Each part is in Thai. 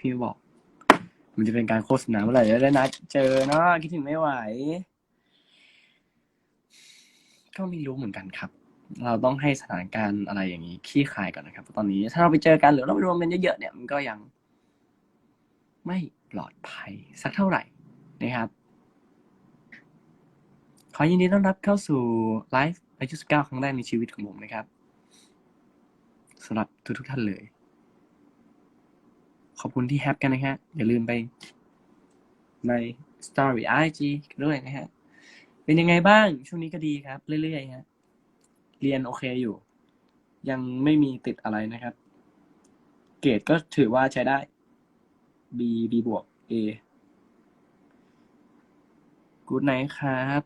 พี่บอก มันจะเป็นการโฆษณาเมื่อไหร่จะได้นัดเจอเนาะคิดถึงไม่ไหว ก็ไม่รู้เหมือนกันครับ เราต้องให้สถานการณ์อะไรอย่างนี้ขี้คายก่อนนะครับเพราะตอนนี้ ถ้าเราไปเจอกันหรือเราไปรวมกันเยอะๆเนี่ยมันก็ยัง ไม่ปลอดภัย สักเท่าไหร่นะครับ ขอยินดีต้อนรับเข้าสู่ไลฟ์อายุ19ครั้งแรกในชีวิตของผมนะครับสำหรับทุกทุกๆท่านเลย ขอบคุณที่แฮปกันนะฮะ อย่าลืมไปใน Story IG ด้วยนะฮะ เป็นยังไงบ้าง ช่วงนี้ก็ดีครับ เรื่อยๆฮะ เรียนโอเคอยู่ ยังไม่มีติดอะไรนะครับ เกรดก็ถือว่าใช้ได้ B B บวก A กูดไนครับ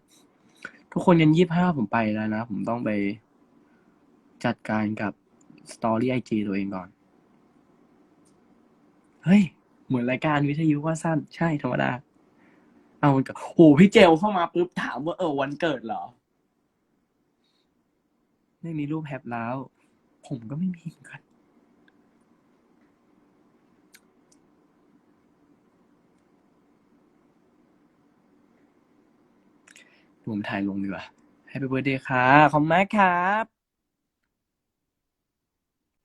ทุกคนยันยี่ห้าผมไปแล้วนะ ผมต้องไปจัดการกับสตอรี่ไอจีตัวเองก่อน เฮ้ย เหมือนรายการวิทยุว่าสั้น ใช่ธรรมดา เอามันกับโหพี่เจลเข้ามาปุ๊บถามว่าเออวันเกิดเหรอ ไม่มีรูปแฮปแล้ว ผมก็ไม่มีเหมือนกันผมถ่ายลงดีกว่า Happy Birthday ค่ะ ขอบคุณมากครับ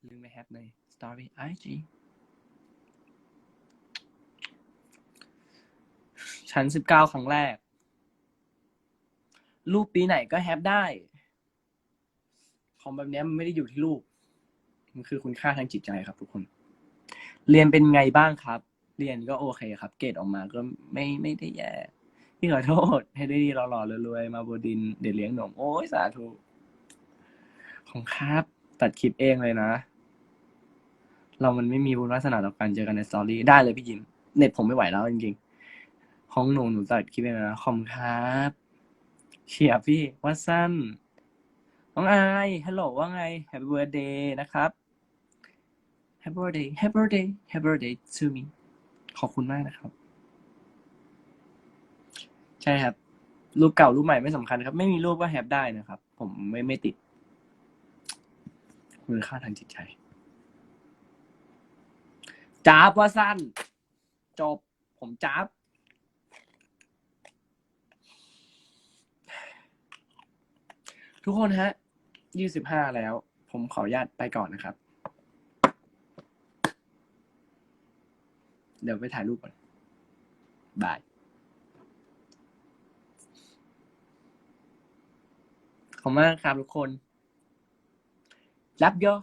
ลืมไปแฮปใน Story IG ชั้นสิบเก้าครั้งแรก รูปปีไหนก็แฮปได้ ของแบบนี้มันไม่ได้อยู่ที่รูป มันคือคุณค่าทางจิตใจครับ ทุกคน เรียนเป็นไงบ้างครับ เรียนก็โอเคครับ เกรดออกมาก็ไม่ไม่ได้แย่ พี่ขอโทษ ให้ได้ดีหล่อๆรวยๆมาบดิน เดี๋ยวเลี้ยงหนม โอ้ยสาธุ ของครับ ตัดคลิปเองเลยนะเรามันไม่มีบุญวาสนาต่อการเจอกันในสตอรี่ได้เลยพี่ยิมเน็ตผมไม่ไหวแล้วจริงๆ ของหนูหนูตัดคลิปเองเลยนะขอบคุณครับเชียร์พี่วัดสั้นน้องอฮัลโหลว่าไง Happy birthday นะครับ Happy birthday Happy birthday Happy birthday to me ขอบคุณมากนะครับ ใช่ครับ รูปเก่ารูปใหม่ไม่สำคัญครับ ไม่มีรูปก็แฮปได้นะครับ ผมไม่ไม่ติดคุณค่าทางจิตใจจ้าบว่าสั้น จบ ผมจ้าบ ทุกคนฮะยี่สิบห้าแล้ว ผมขออนุญาตไปก่อนนะครับ เดี๋ยวไปถ่ายรูปก่อนบาย ขอบคุณมากครับทุกคน รับเยอะ